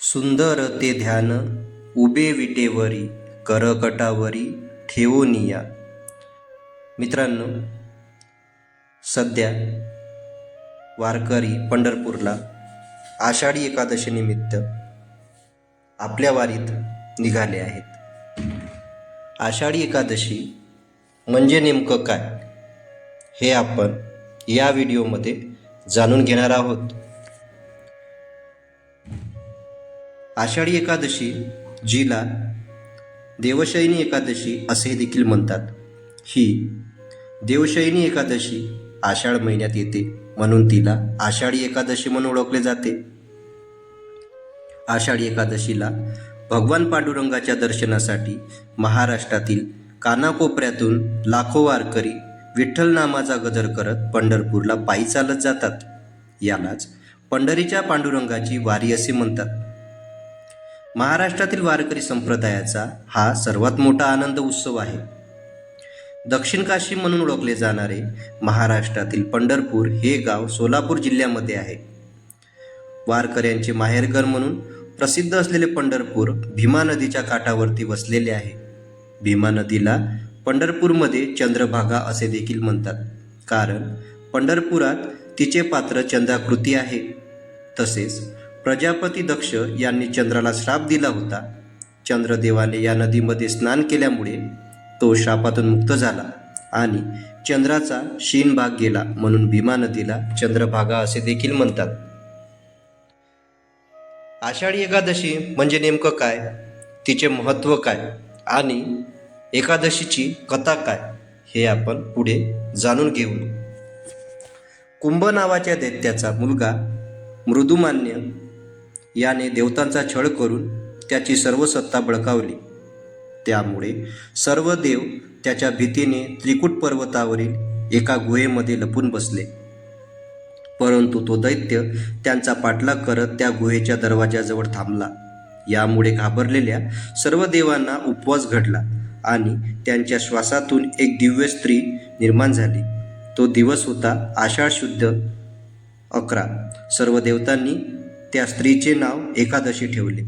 सुंदर ते ध्यान उबे विटेवरी करकटावरी ठेवोनिया मित्रांनो सध्या वारकरी पंढरपूरला आषाढी एकादशीनिमित्त आपल्या वारीत निघाले आहेत. आषाढी एकादशी म्हणजे नेमकं काय हे आपण या व्हिडिओमध्ये जाणून घेणार आहोत. आषाढी एकादशी जिला देवशयनी एकादशी असे देखील म्हणतात. ही देवशयनी एकादशी आषाढ महिन्यात येते म्हणून तिला आषाढी एकादशी म्हणून ओळखले जाते. आषाढी एकादशीला भगवान पांडुरंगाच्या दर्शनासाठी महाराष्ट्रातील कानाकोपऱ्यातून लाखो वारकरी विठ्ठल नामाचा गजर करत पंढरपूरला पायी चालत जातात. यालाच पंढरीच्या पांडुरंगाची वारी असे म्हणतात. महाराष्ट्रातील वारकरी संप्रदायाचा हा सर्वात मोठा आनंद उत्सव आहे. दक्षिण काशी म्हणून ओळखले जाणारे महाराष्ट्रातील पंढरपूर हे गाव सोलापूर जिल्ह्यामध्ये आहे. वारकऱ्यांचे माहेरघर म्हणून प्रसिद्ध असलेले पंढरपूर भीमा नदीच्या काठावरती वसलेले आहे. भीमा नदीला पंढरपूरमध्ये चंद्रभागा असे देखील म्हणतात. कारण पंढरपुरात तिचे पात्र चंद्राकृती आहे. तसेच प्रजापती दक्ष यांनी चंद्राला श्राप दिला होता. चंद्रदेवाने या नदीमध्ये स्नान केल्यामुळे तो श्रापातून मुक्त झाला आणि चंद्राचा शीन भाग गेला म्हणून भीमा नदीला चंद्रभागा असे देखील म्हणतात. आषाढी एकादशी म्हणजे नेमकं काय? तिचे महत्त्व काय? आणि एकादशीची कथा काय? हे आपण पुढे जाणून घेऊ. कुंभ नावाच्या दैत्याचा मुलगा मृदुमान्य याने देवतांचा छळ करून त्याची सर्व सत्ता बळकावली. त्यामुळे सर्व देव त्याच्या भीतीने त्रिकूट पर्वतावरील एका गुहेमध्ये लपून बसले. परंतु तो दैत्य त्यांचा पाठलाग करत त्या गुहेच्या दरवाजाजवळ थांबला. यामुळे घाबरलेल्या सर्व देवांना उपवास घडला आणि त्यांच्या श्वासातून एक दिव्य स्त्री निर्माण झाली. तो दिवस होता आषाढ शुद्ध अकरा. सर्व देवतांनी त्या स्त्रीचे नाव एकादशी ठेवले.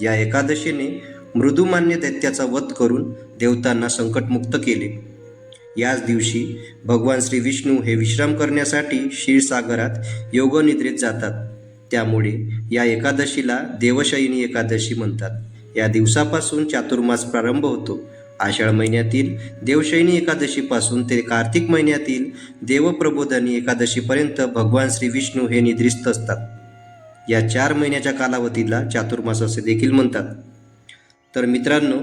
या एकादशीने मृदुमान्य दैत्याचा वध करून देवतांना संकटमुक्त केले. याच दिवशी भगवान श्री विष्णू हे विश्राम करण्यासाठी क्षीरसागरात योगनिद्रेत जातात. त्यामुळे या एकादशीला देवशयनी एकादशी म्हणतात. या दिवसापासून चातुर्मास प्रारंभ होतो. आषाढ महिन्यातील देवशयनी एकादशीपासून ते कार्तिक महिन्यातील देवप्रबोधनी एकादशीपर्यंत भगवान श्री विष्णू हे निद्रिस्त असतात. या चार महिन्याच्या कालावधीला चातुर्मास असे देखील म्हणतात. तर मित्रांनो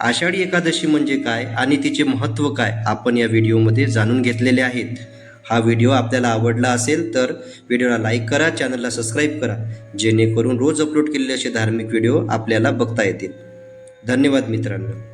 आषाढी एकादशी म्हणजे काय आणि तिचे महत्त्व काय आपण या व्हिडिओमध्ये जाणून घेतलेले आहेत. हा व्हिडिओ आपल्याला आवडला असेल तर व्हिडिओला लाईक करा चॅनलला सबस्क्राईब करा जेणेकरून रोज अपलोड केलेले असे धार्मिक व्हिडिओ आपल्याला बघता येतील. धन्यवाद मित्रांनो.